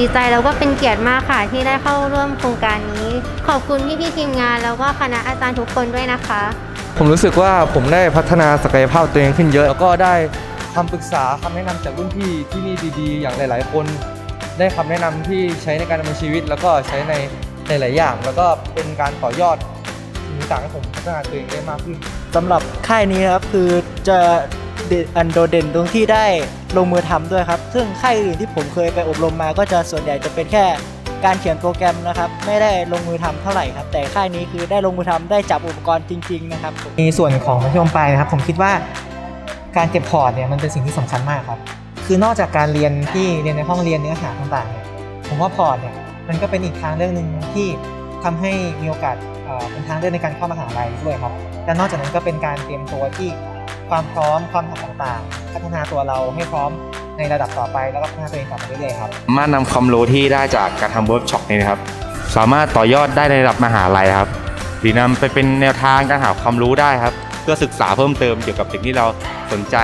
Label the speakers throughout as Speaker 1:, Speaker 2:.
Speaker 1: ดีใจแล้วก็เป็นเกียรติมากค่ะ ที่ได้เข้าร่วมโครงการนี้ ขอบคุณพี่ๆทีมงานแล้วก็คณะอาจารย์ทุกคนด้วยนะคะ
Speaker 2: ผมรู้สึกว่าผมได้พัฒนาศักยภาพตัวเองขึ้นเยอะ แล้วก็ได้คำปรึกษาคำแนะนำจากรุ่นพี่ที่นี่ดีๆ อย่างหลาย ๆ คน ได้คำแนะนำที่ใช้ในการดำเนินชีวิต แล้วก็ใช้ในหลายๆอย่าง แล้วก็เป็นการต่อยอดสิ่งต่างๆให้ผมพัฒนาตัวเองได้มากขึ้น
Speaker 3: สำหรับค่ายนี้ครับคือจะ เด่นอันโดดเด่นตรงที่ได้ลงมือทำด้วยครับ ซึ่งค่ายอื่นที่ผมเคยไปอบรมมาก็จะส่วนใหญ่จะเป็นแค่การเขียนโปรแกรมนะครับ ไม่ได้ลงมือทำเท่าไหร่ครับ แต่ค่ายนี้คือได้ลงมือทำได้จับอุปกรณ์จริง ๆ นะครับ
Speaker 4: ในส่วนของมัธยมปลายนะครับ ผมคิดว่าการเก็บพอร์ตเนี่ยมันเป็นสิ่งที่สำคัญมากครับ คือนอกจากการเรียนที่เรียนในห้องเรียนเนื้อหาต่างๆเนี่ยผมว่าพอร์ตเนี่ยมันก็เป็นอีกทางเรื่องหนึ่งที่ทำให้มีโอกาสเอ่อเป็นทางเลือกในการเข้ามหาลัยด้วยครับ และนอกจากนั้นก็เป็นการเตรียมตัวที่ ความพร้อมความถนัดต่างๆ พัฒนาตัวเราให้พร้อมในระดับต่อไปแล้วก็พัฒนาตัวเองต่อไปเรื่อยๆครับ
Speaker 5: สามารถนำความรู้ที่ได้จากการทำเวิร์กช็อปนี้นะครับ สามารถต่อยอดได้ในระดับมหาลัยครับ หรือนำไปเป็นแนวทางการหาความรู้ได้ครับ เพื่อศึกษาเพิ่มเติมเกี่ยวกับสิ่งที่เราสนใจ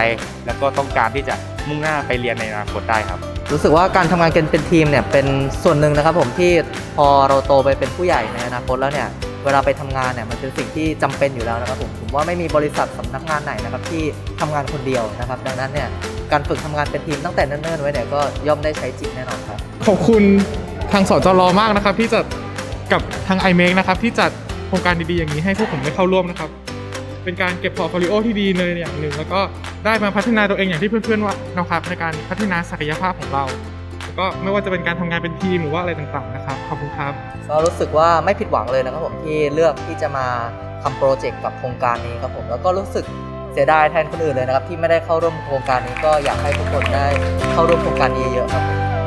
Speaker 5: แล้วก็ต้องการที่จะมุ่งหน้าไปเรียนในอนาคตได้ครับ
Speaker 6: รู้สึกว่าการทำงานกันเป็นทีมเนี่ยเป็นส่วนหนึ่งนะครับผมที่พอเราโตไปเป็นผู้ใหญ่ในอนาคตแล้วเนี่ย เวลาไปทำงานเนี่ยมันเป็นสิ่งที่จำเป็นอยู่แล้วนะครับผมผมว่าไม่มีบริษัทสำนักงานไหนนะครับที่ทำงานคนเดียวนะครับ ดังนั้นเนี่ยการฝึกทำงานเป็นทีมตั้งแต่เนิ่นๆไว้เนี่ยก็ย่อมได้ใช้จริงแน่นอนครับ
Speaker 7: ขอบคุณทางสจรมากนะครับที่จัดกับทาง i m a k e นะครับที่จัดโครงการดีๆอย่างนี้ให้พวกผมได้เข้าร่วมนะครับ เป็นการเก็บพอร์ตโฟลิโอที่ดีเลยอย่างหนึ่งแล้วก็ได้มาพัฒนาตัวเองอย่างที่เพื่อนๆว่านะครับในการพัฒนาศักยภาพของเรา ก็ไม่ว่าจะเป็นการทำงานเป็นทีมหรือว่าอะไรต่างๆนะครับขอบคุณครับ
Speaker 6: ก็รู้สึกว่าไม่ผิดหวังเลยนะครับผมที่เลือกที่จะมาทำโปรเจกต์กับโครงการนี้ครับผมแล้วก็รู้สึกเสียดายแทนคนอื่นเลยนะครับที่ไม่ได้เข้าร่วมโครงการนี้ก็อยากให้ทุกคนได้เข้าร่วมโครงการนี้เยอะๆครับผม